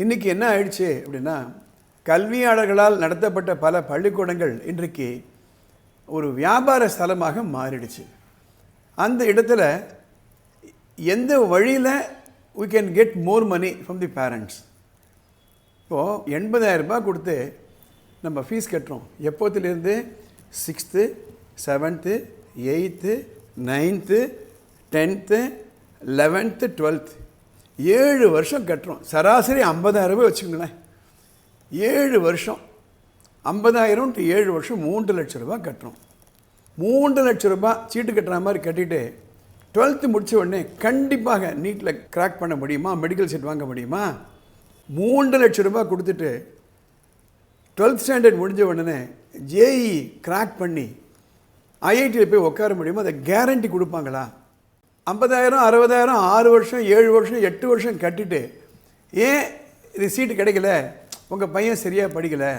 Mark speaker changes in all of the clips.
Speaker 1: இன்றைக்கி என்ன ஆயிடுச்சு அப்படின்னா கல்வியாளர்களால் நடத்தப்பட்ட பல பள்ளிக்கூடங்கள் இன்றைக்கு ஒரு வியாபார ஸ்தலமாக மாறிடுச்சு. அந்த இடத்துல எந்த வழியில் we can get more money from the parents இப்போது எண்பதாயிரம் ரூபாய் கொடுத்து நம்ம ஃபீஸ் கட்டுறோம். எப்போத்துலேருந்து? Sixth seventh eighth ninth tenth eleventh twelfth ஏழு வருஷம் கட்டுறோம். சராசரி ஐம்பதாயிரம் ரூபாய் வச்சுக்கோங்களேன். ஏழு வருஷம். ஐம்பதாயிரம் டு ஏழு வருஷம் மூன்று லட்ச ரூபாய் கட்டுறோம். மூன்று லட்ச ரூபாய் சீட்டு கட்டுற மாதிரி கட்டிட்டு டுவெல்த்து முடித்த உடனே கண்டிப்பாக நீட்டில் கிராக் பண்ண முடியுமா? மெடிக்கல் சீட் வாங்க முடியுமா? மூன்று லட்ச ரூபாய் கொடுத்துட்டு டுவெல்த் ஸ்டாண்டர்ட் முடிஞ்ச உடனே ஜேஇ கிராக் பண்ணி ஐஐடியில் போய் உட்கார முடியுமா? அதை கேரண்டி கொடுப்பாங்களா? ஐம்பதாயிரம் அறுபதாயிரம் ஆறு வருஷம் ஏழு வருஷம் எட்டு வருஷம் கட்டிட்டு ஏன் இது சீட்டு கிடைக்கல? உங்கள் பையன் சரியாக படிக்கலை.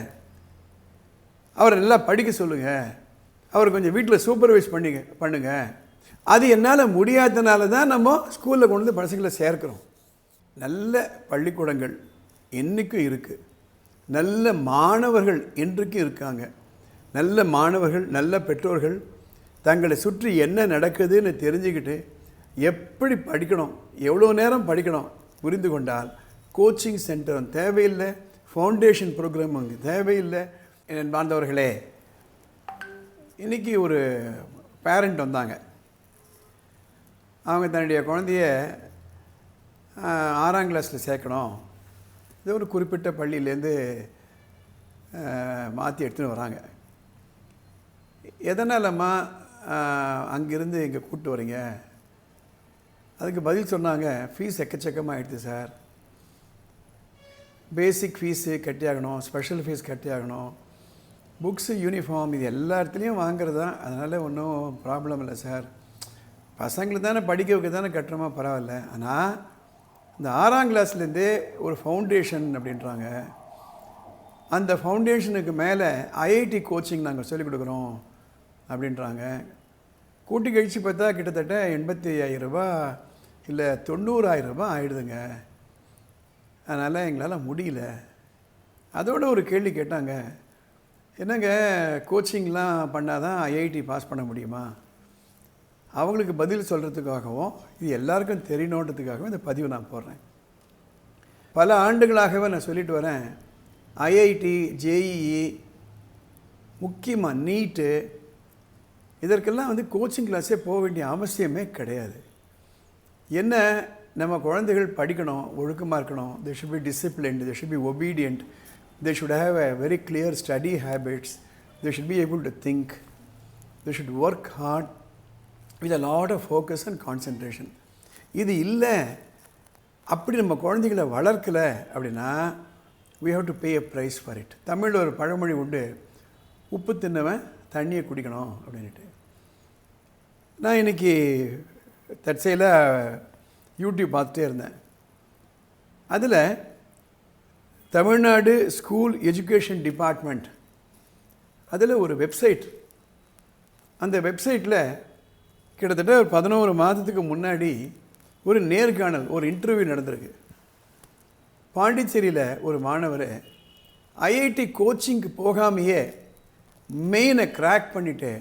Speaker 1: அவரை நல்லா படிக்க சொல்லுங்கள் அவர் கொஞ்சம் வீட்டில் சூப்பர்வைஸ் பண்ணிங்க பண்ணுங்கள் அது என்னால் முடியாதனால தான் நம்ம ஸ்கூலில் கொண்டு வந்து பசங்களை சேர்க்குறோம். நல்ல பள்ளிக்கூடங்கள் என்றைக்கும் இருக்குது நல்ல மாணவர்கள் என்றைக்கும் இருக்காங்க. நல்ல மாணவர்கள் நல்ல பெற்றோர்கள் தங்களை சுற்றி என்ன நடக்குதுன்னு தெரிஞ்சுக்கிட்டு எப்படி படிக்கணும் எவ்வளோ நேரம் படிக்கணும் புரிந்து கொண்டால் கோச்சிங் சென்டரும் தேவையில்லை ஃபவுண்டேஷன் ப்ரோக்ராம் அங்கே தேவையில்லை. என் பாந்தவர்களே இன்றைக்கி ஒரு பேரண்ட் வந்தாங்க. அவங்க தன்னுடைய குழந்தைய ஆறாம் கிளாஸில் சேர்க்கணும். இது ஒரு குறிப்பிட்ட பள்ளியிலேருந்து மாற்றி எடுத்துன்னு வராங்க. எதனாலம்மா அங்கேருந்து இங்கே கூப்பிட்டு வரீங்க? அதுக்கு பதில் சொன்னாங்க ஃபீஸ் எக்கச்சக்கமாக ஆயிடுது சார். பேசிக் ஃபீஸு கட்டியாகணும் ஸ்பெஷல் ஃபீஸ் கட்டியாகணும். புக்ஸு யூனிஃபார்ம் இது எல்லா இடத்துலையும் வாங்குறது தான். அதனால் ஒன்றும் ப்ராப்ளம் இல்லை சார். பசங்களுக்கு தானே படிக்க வைக்க தானே கட்டுறோமா பரவாயில்ல. ஆனால் இந்த ஆறாம் கிளாஸ்லேருந்தே ஒரு ஃபவுண்டேஷன் அப்படின்றாங்க. அந்த ஃபவுண்டேஷனுக்கு மேலே ஐஐடி கோச்சிங் நாங்கள் சொல்லிக் கொடுக்குறோம் அப்படின்றாங்க. கூட்டி கழித்து பார்த்தா கிட்டத்தட்ட எண்பத்தி ஐயாயிரம் இல்லை தொண்ணூறாயிரம் ரூபாய் ஆயிடுதுங்க. அதனால் எங்களால் முடியல. அதோட ஒரு கேள்வி கேட்டாங்க. என்னங்க கோச்சிங்லாம் பண்ணால் தான் ஐஐடி பாஸ் பண்ண முடியுமா? அவங்களுக்கு பதில் சொல்கிறதுக்காகவும் இது எல்லாருக்கும் தெரியணுன்றதுக்காகவும் இந்த பதிவு நான் போடுறேன். பல ஆண்டுகளாகவே நான் சொல்லிட்டு வரேன். ஐஐடி ஜேஇஇ முக்கியமாக நீட்டு இதற்கெல்லாம் வந்து கோச்சிங் கிளாஸே போக வேண்டிய அவசியமே கிடையாது. என்ன நம்ம குழந்தைகள் படிக்கணும் ஒழுக்கமாக இருக்கணும் they should be disciplined they should be obedient they should have a very clear study habits they should be able to think they should work hard with a lot of focus and concentration இது இல்லை. அப்படி நம்ம குழந்தைகளை வளர்க்கலை அப்படின்னா we have to pay a price for it தமிழில் ஒரு பழமொழி உண்டு உப்பு தின்னவன் தண்ணியை குடிக்கணும் அப்படின்ட்டு நான் இன்னைக்கு தற்செயலாக யூடியூப் பார்த்துட்டே இருந்தேன். அதில் தமிழ்நாடு ஸ்கூல் எஜுகேஷன் டிபார்ட்மெண்ட் அதில் ஒரு வெப்சைட். அந்த வெப்சைட்டில் கிட்டத்தட்ட ஒரு பதினோரு மாதத்துக்கு முன்னாடி ஒரு நேர்காணல் ஒரு இன்டர்வியூ நடந்திருக்கு. பாண்டிச்சேரியில் ஒரு மாணவர் ஐஐடி கோச்சிங்க்கு போகாமையே மெயினை கிராக் பண்ணிவிட்டு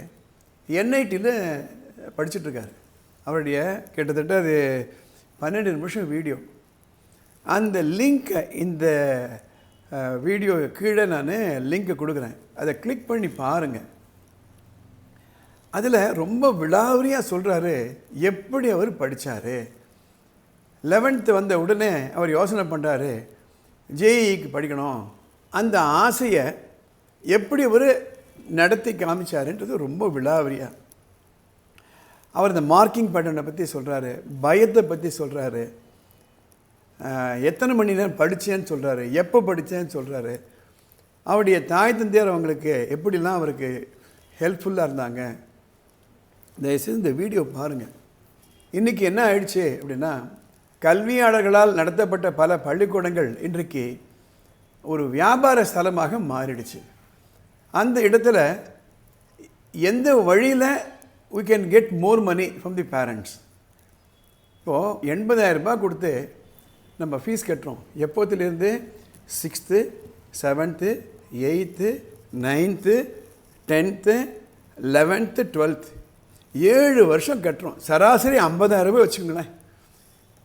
Speaker 1: என்ஐடியில் படிச்சுட்ருக்காரு அவருடைய கிட்டத்தட்ட அது பன்னெண்டு நிமிஷம் வீடியோ. அந்த லிங்க்கை இந்த வீடியோ கீழே நான் லிங்க்கை கொடுக்குறேன். அதை கிளிக் பண்ணி பாருங்கள் அதில் ரொம்ப விலாவரியாக சொல்கிறாரு எப்படி அவர் படித்தார் லெவன்த்து வந்த உடனே அவர் யோசனை பண்ணுறாரு ஜேஇக்கு படிக்கணும். அந்த ஆசையை எப்படி அவர் நடத்தி காமிச்சாருன்றது ரொம்ப விலாவரியாக அவர் இந்த மார்க்கிங் பேட்டர்னை பற்றி சொல்கிறாரு பயத்தை பற்றி சொல்கிறாரு எத்தனை மணி நேரம் படித்தேன்னு சொல்கிறாரு எப்போ படித்தேன்னு சொல்கிறாரு அவருடைய தாய் தந்தையார் அவங்களுக்கு எப்படிலாம் அவருக்கு ஹெல்ப்ஃபுல்லாக இருந்தாங்க. தயவுசெய்து இந்த வீடியோ பாருங்கள் இன்றைக்கி என்ன ஆயிடுச்சு அப்படின்னா கல்வியாளர்களால் நடத்தப்பட்ட பல பள்ளிக்கூடங்கள் இன்றைக்கு ஒரு வியாபார ஸ்தலமாக மாறிடுச்சு. அந்த இடத்துல எந்த வழியில் we can get more money from the parents இப்போது எண்பதாயிரரூபா கொடுத்து நம்ம ஃபீஸ் கட்டுறோம். எப்போத்துலேருந்து? Sixth seventh eighth ninth tenth eleventh twelfth ஏழு வருஷம் கட்டுறோம். சராசரி ஐம்பதாயிரம் ரூபாய் வச்சுக்கோங்களேன்.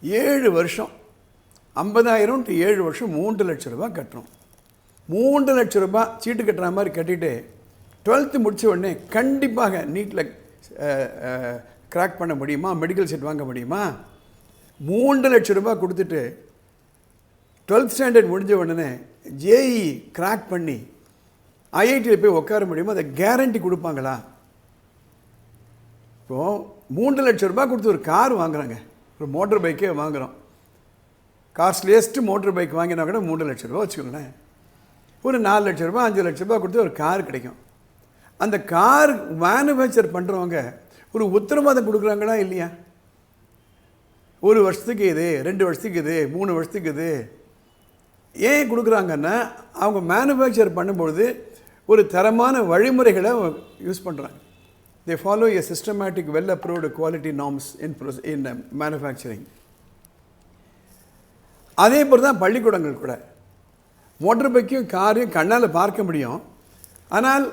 Speaker 1: ஏழு வருஷம். ஐம்பதாயிரம் டு ஏழு வருஷம் மூன்று லட்ச ரூபா கட்டுறோம். மூன்று லட்ச ரூபா சீட்டு கட்டுற மாதிரி கட்டிட்டு டுவெல்த்து முடித்த உடனே கண்டிப்பாக நீட்டில் கிராக் பண்ண முடியுமா? மெடிக்கல் செட் வாங்க முடியுமா? மூன்று லட்ச ரூபாய் கொடுத்துட்டு டுவெல்த் ஸ்டாண்டர்ட் முடிஞ்ச உடனே ஜேஇ கிராக் பண்ணி ஐஐடியில் போய் உட்கார முடியுமா? அதை கேரண்டி கொடுப்பாங்களா? இப்போது மூன்று லட்சம் ரூபாய் கொடுத்து ஒரு கார் வாங்குறாங்க. ஒரு மோட்டர் பைக்கே வாங்குகிறோம் காஸ்ட்லியஸ்ட்டு மோட்டர் பைக் வாங்கினா கூட மூன்று லட்ச ரூபா வச்சுக்கோங்களேன். ஒரு நாலு லட்ச ரூபா அஞ்சு லட்ச ரூபா கொடுத்து ஒரு கார் கிடைக்கும். அந்த கார் மேனுஃபேக்சர் பண்ணுறவங்க ஒரு உத்தரவாதம் கொடுக்குறாங்களா இல்லையா? ஒரு வருஷத்துக்கு இது ரெண்டு வருஷத்துக்கு இது மூணு வருஷத்துக்கு இது. ஏன் கொடுக்குறாங்கன்னா அவங்க மேனுஃபேக்சர் பண்ணும்பொழுது ஒரு தரமான வழிமுறைகளை யூஸ் பண்ணுறாங்க they follow a systematic well approved quality norms in in manufacturing அதே போல் தான் பள்ளிக்கூடங்கள் கூட. மோட்டர் பைக்கையும் காரையும் கண்ணால் பார்க்க முடியும். ஆனால்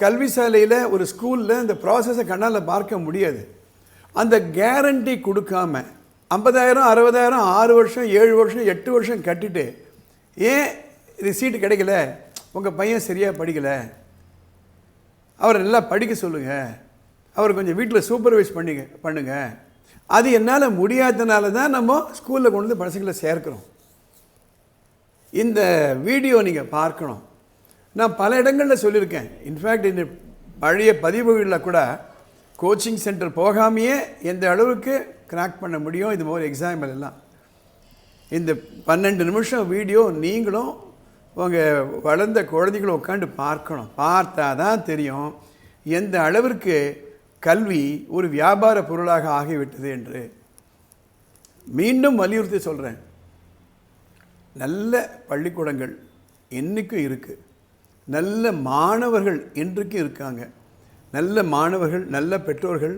Speaker 1: கல்வி சாலையில் ஒரு ஸ்கூலில் இந்த ப்ராசஸை கண்ணால் பார்க்க முடியாது. அந்த கேரண்டி கொடுக்காம ஐம்பதாயிரம் அறுபதாயிரம் ஆறு வருஷம் ஏழு வருஷம் எட்டு வருஷம் கட்டிட்டு ஏன் இது சீட்டு கிடைக்கல? உங்கள் பையன் சரியாக படிக்கலை. அவரை நல்லா படிக்க சொல்லுங்கள் அவர் கொஞ்சம் வீட்டில் சூப்பர்வைஸ் பண்ணிங்க பண்ணுங்கள் அது என்னால் முடியாததுனால தான் நம்ம ஸ்கூலில் கொண்டு வந்து பசங்களை சேர்க்குறோம். இந்த வீடியோ நீங்கள் பார்க்கணும். நான் பல இடங்களில் சொல்லியிருக்கேன். இன்ஃபேக்ட் இந்த பழைய பதிவுகளில் கூட கோச்சிங் சென்டர் போகாமையே எந்த அளவுக்கு கிராக் பண்ண முடியும் இது மாதிரி எக்ஸாம்பிள் எல்லாம். இந்த பன்னெண்டு நிமிஷம் வீடியோ நீங்களும் உங்கள் வளர்ந்த குழந்தைகளும் உட்காந்து பார்க்கணும். பார்த்தா தான் தெரியும் எந்த அளவிற்கு கல்வி ஒரு வியாபார பொருளாக ஆகிவிட்டது என்று. மீண்டும் வலியுறுத்தி சொல்கிறேன் நல்ல பள்ளிக்கூடங்கள் என்றைக்கும் இருக்குது நல்ல மாணவர்கள் இன்றைக்கும் இருக்காங்க. நல்ல மாணவர்கள் நல்ல பெற்றோர்கள்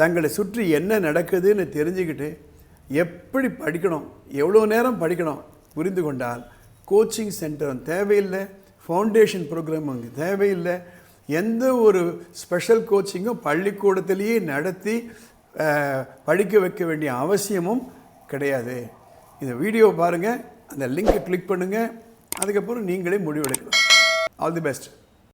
Speaker 1: தங்களை சுற்றி என்ன நடக்குதுன்னு தெரிஞ்சுக்கிட்டு எப்படி படிக்கணும் எவ்வளோ நேரம் படிக்கணும் புரிந்து கொண்டால் கோச்சிங் சென்டர் தேவையில்லை ஃபவுண்டேஷன் ப்ரோக்ராம் அங்கே தேவையில்லை. எந்த ஒரு ஸ்பெஷல் கோச்சிங்கும் பள்ளிக்கூடத்திலேயே நடத்தி படிக்க வைக்க வேண்டிய அவசியமும் கிடையாது. இந்த வீடியோ பாருங்கள் அந்த லிங்கை கிளிக் பண்ணுங்கள் அதுக்கப்புறம் நீங்களே முடிவெடுக்கலாம். All the best.